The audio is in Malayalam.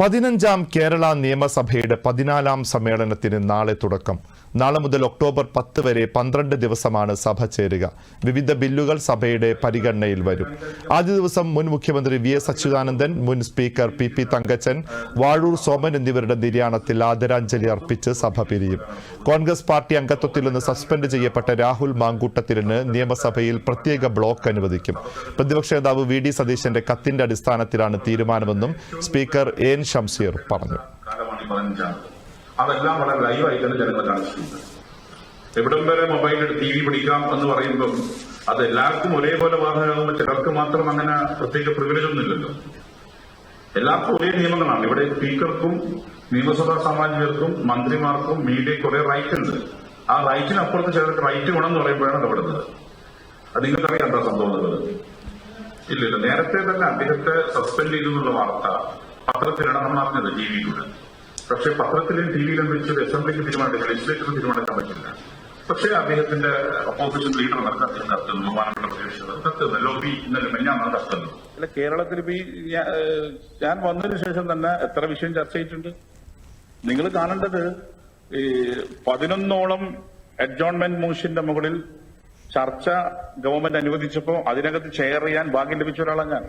പതിനഞ്ചാം കേരള നിയമസഭയുടെ പതിനാലാം സമ്മേളനത്തിന് നാളെ തുടക്കം. നാളെ മുതൽ ഒക്ടോബർ പത്ത് വരെ പന്ത്രണ്ട് ദിവസമാണ് സഭ ചേരുക. വിവിധ ബില്ലുകൾ സഭയുടെ പരിഗണനയിൽ വരും. ആദ്യ ദിവസം മുൻ മുഖ്യമന്ത്രി വി എസ് അച്യുതാനന്ദൻ മുൻ speaker P P Thankachan Vazhoor Soman എന്നിവരുടെ നിര്യാണത്തിൽ ആദരാഞ്ജലി അർപ്പിച്ച് സഭ പിരിയും. കോൺഗ്രസ് പാർട്ടി അംഗത്വത്തിൽ നിന്ന് സസ്പെൻഡ് ചെയ്യപ്പെട്ട രാഹുൽ മാങ്കൂട്ടത്തിലിന് നിയമസഭയിൽ പ്രത്യേക ബ്ലോക്ക് അനുവദിക്കും. പ്രതിപക്ഷ നേതാവ് വി ഡി സതീശന്റെ കത്തിന്റെ അടിസ്ഥാനത്തിലാണ് തീരുമാനമെന്നും സ്പീക്കർ എൻ ഷംസീർ പറഞ്ഞു. അതെല്ലാം വളരെ ലൈവായി തന്നെ ജനങ്ങൾ കാണിച്ചിട്ടുണ്ട്. എവിടം വരെ മൊബൈലിൽ ടി വി പിടിക്കാം എന്ന് പറയുമ്പം അത് എല്ലാവർക്കും ഒരേപോലെ ബാധകമാകുമ്പോൾ ചിലർക്ക് മാത്രം അങ്ങനെ പ്രത്യേക പ്രിവിലേജ് ഒന്നുമില്ലല്ലോ എല്ലാവർക്കും ഒരേ നിയമങ്ങളാണ്. ഇവിടെ സ്പീക്കർക്കും നിയമസഭാ സാമാജികർക്കും മന്ത്രിമാർക്കും മീഡിയയ്ക്ക് ഒരേ റൈറ്റ് ഉണ്ട്. ആ റൈറ്റിനപ്പുറത്ത് ചിലർക്ക് റൈറ്റ് ഗുണമെന്ന് പറയുമ്പോഴാണ് ഇടപെടുന്നത്. അത് നിങ്ങൾക്കറിയാം എന്താ സംഭവം എന്നുള്ളത്. ഇല്ലില്ല. നേരത്തെ തന്നെ അദ്ദേഹത്തെ സസ്പെൻഡ് ചെയ്തു എന്നുള്ള വാർത്ത പത്രത്തിലാണ് നമ്മൾ അറിഞ്ഞത് പക്ഷേ പത്രത്തിലും ടി വിയിലും വെച്ച് ഒരു അസംബ്ലിക്ക് തീരുമാനമെടുക്കാൻ ലെജിസ്ലേറ്റർ തീരുമാനമെടുക്കാൻ പറ്റില്ല. പക്ഷേ അദ്ദേഹത്തിന്റെ ഓപ്പോസിഷൻ ലീഡർ നടക്കുന്ന കത്തുന്നു ബഹുമാനപ്പെട്ട പ്രതിപക്ഷ കത്തുന്നു ലോബി ഇന്നലെ മെഞ്ഞാണ് കത്തുന്നത്. അല്ല കേരളത്തിൽ ഈ ഞാൻ വന്നതിന് ശേഷം തന്നെ എത്ര വിഷയം ചർച്ച ചെയ്തിട്ടുണ്ട്? നിങ്ങൾ കാണേണ്ടത് ഈ പതിനൊന്നോളം അഡ്ജോൺമെന്റ് മോഷന്റെ മുകളിൽ ചർച്ച ഗവൺമെന്റ് അനുവദിച്ചപ്പോൾ അതിനകത്ത് ചെയർ ചെയ്യാൻ ഭാഗ്യം ലഭിച്ച ഒരാളാണ് ഞാൻ.